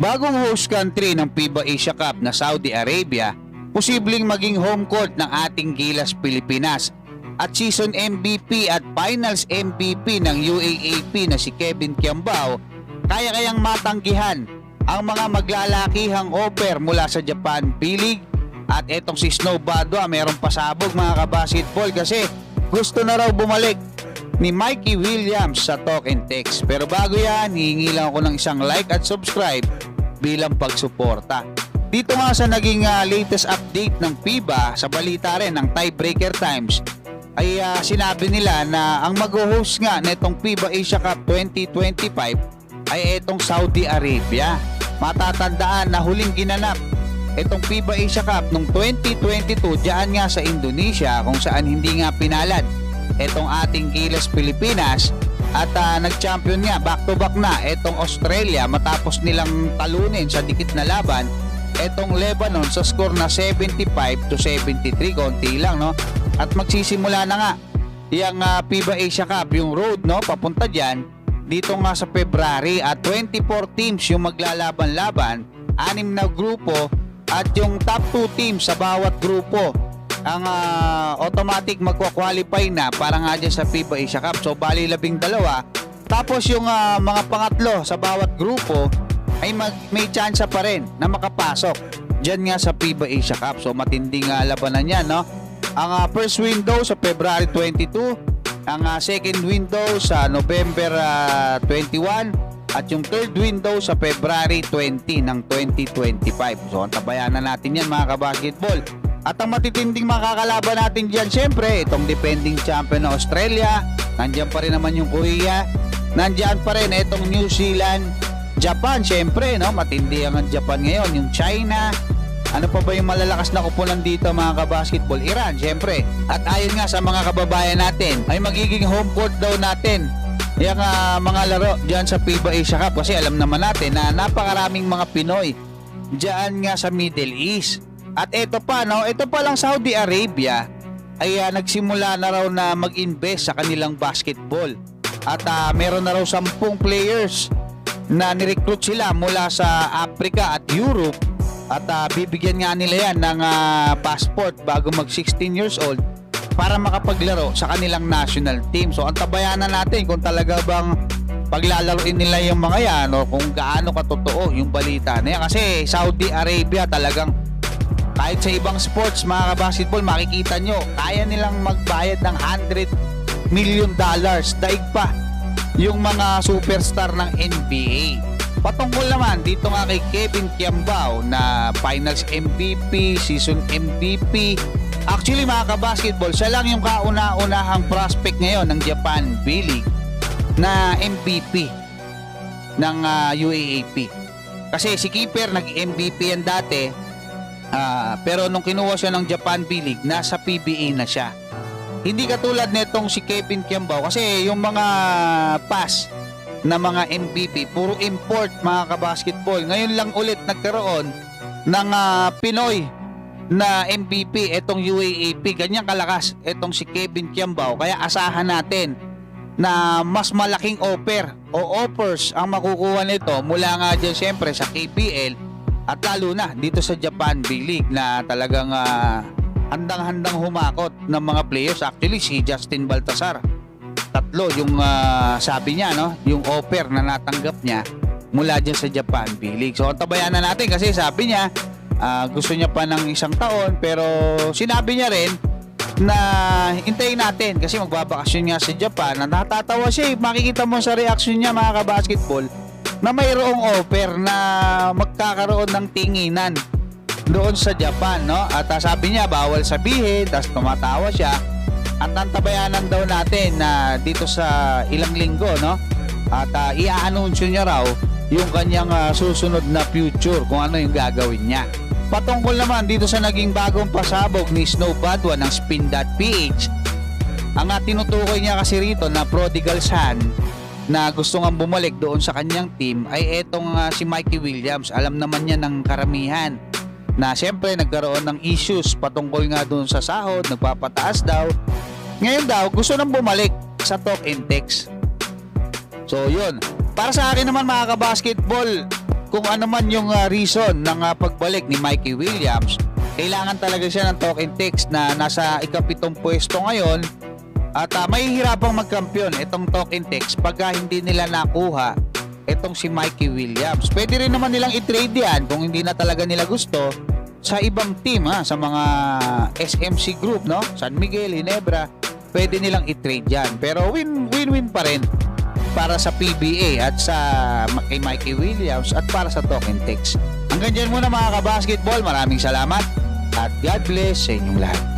Bagong host country ng FIBA Asia Cup na Saudi Arabia, posibleng maging home court ng ating Gilas Pilipinas at season MVP at finals MVP ng UAAP na si Kevin Kiambao kaya kayang matanggihan ang mga maglalakihang offer mula sa Japan P-League at etong si Snow Badwa mayroong pasabog mga kabasketball kasi gusto na raw bumalik ni Mikey Williams sa Talk and Text. Pero bago yan, hihingi lang ako ng isang like at subscribe bilang pagsuporta. Dito nga sa naging ah, latest update ng FIBA sa balita rin ng Tiebreaker Times ay ah, sinabi nila na ang mag-host nga nitong FIBA Asia Cup 2025 ay itong Saudi Arabia. Matatandaan na huling ginanap itong FIBA Asia Cup noong 2022 diyan nga sa Indonesia kung saan hindi nga pinalad itong ating Gilas Pilipinas. At ah, nag-champion nga back to back na itong Australia matapos nilang talunin sa dikit na laban itong Lebanon sa score na 75 to 73 konti lang no? At magsisimula na nga yung ah, FIBA Asia Cup yung road no? Papunta diyan dito nga sa February. At 24 teams yung maglalaban-laban anim na grupo at yung top 2 teams sa bawat grupo ang ah, automatic magkwa-qualify na para nga dyan sa FIBA Asia Cup. So bali labing dalawa. Tapos yung ah, mga pangatlo sa bawat grupo ay mag, may chance pa rin na makapasok dyan nga sa FIBA Asia Cup. So matinding uh, labanan yan, no? Ang ah, first window sa February 22, ang ah, second window sa November ah, 21, at yung third window sa February 20 ng 2025. So antabayan na natin yan mga kabasketball. At ang matitinding makakalaban natin dyan, syempre, itong defending champion na Australia, nandyan pa rin naman yung Korea, nandyan pa rin itong New Zealand, Japan, syempre, no? matindi ang Japan ngayon, yung China, ano pa ba yung malalakas na kupunan dito mga kabasketball? Iran, syempre. At ayon nga sa mga kababayan natin, ay magiging home court daw natin yung ah, mga laro dyan sa FIBA Asia Cup kasi alam naman natin na napakaraming mga Pinoy dyan nga sa Middle East. At ito pa, no, ito pa lang Saudi Arabia ay ah, nagsimula na raw na mag-invest sa kanilang basketball. At ah, meron na raw 10 players na nirecruit sila mula sa Africa at Europe at ah, bibigyan nga nila yan ng ah, passport bago mag 16 years old para makapaglaro sa kanilang national team. So antabayanan natin kung talaga bang paglalaroin nila yung mga yan o kung gaano katotoo yung balita na yan. Kasi Saudi Arabia talagang kahit sa ibang sports mga basketball makikita nyo kaya nilang magbayad ng 100 million dollars. Daig pa yung mga superstar ng NBA patungkol naman dito nga kay Kevin Kiambao na finals MVP season MVP actually mga basketball siya lang yung kauna-unahang prospect ngayon ng Japan B-League na MVP ng ah, UAAP kasi si Keeper nag-MVP yan dati Ah, pero nung kinuha siya ng Japan B-League, nasa PBA na siya. Hindi katulad nitong si Kevin Kiambao kasi yung mga pass na mga MVP, puro import mga kabasketball. Ngayon lang ulit nagkaroon ng ah, Pinoy na MVP itong UAAP. Ganyan kalakas itong si Kevin Kiambao. Kaya asahan natin na mas malaking offer o offers ang makukuha nito mula nga dyan syempre sa KPL at lalo na dito sa Japan B-League na talagang ah, handang-handang humakot ng mga players. Actually, si Justin Baltasar. Tatlo yung ah, sabi niya, no? yung offer na natanggap niya mula dyan sa Japan B-League. So, tabayan na natin kasi sabi niya, ah, gusto niya pa ng isang taon pero sinabi niya rin na hintayin natin kasi magbabakasyon nga sa Japan na natatawa siya eh. makikita mo sa reaction niya mga kabasketball na mayroong offer na magkakaroon ng tinginan doon sa Japan, no? At ah, sabi niya, bawal sabihin, tapos tumatawa siya. At antabayanan daw natin na dito sa ilang linggo, no? At uh, i-anunsyo niya raw yung kanyang ah, susunod na future, kung ano yung gagawin niya. Patungkol naman dito sa naging bagong pasabog ni Snow Badwa ng Spin.ph, ang uh, tinutukoy niya kasi rito na prodigal son na gusto nga bumalik doon sa kanyang team ay etong ah, si Mikey Williams. Alam naman niya ng karamihan na siyempre nagkaroon ng issues patungkol nga doon sa sahod, nagpapataas daw. Ngayon daw, gusto nang bumalik sa talk and text. So yun, para sa akin naman mga kabasketball, kung ano man yung ah, reason ng ah, pagbalik ni Mikey Williams, kailangan talaga siya ng talk and text na nasa ikapitong pwesto ngayon at uh, mahihirapang magkampiyon itong talk and text pagka hindi nila nakuha itong si Mikey Williams. Pwede rin naman nilang i-trade yan kung hindi na talaga nila gusto sa ibang team ha, sa mga SMC group no, San Miguel, Ginebra, pwede nilang i-trade yan. Pero win win-win pa rin para sa PBA at sa kay Mikey Williams at para sa talk and text. Hanggang dyan muna mga kabasketball. Maraming salamat at God bless sa inyong lahat.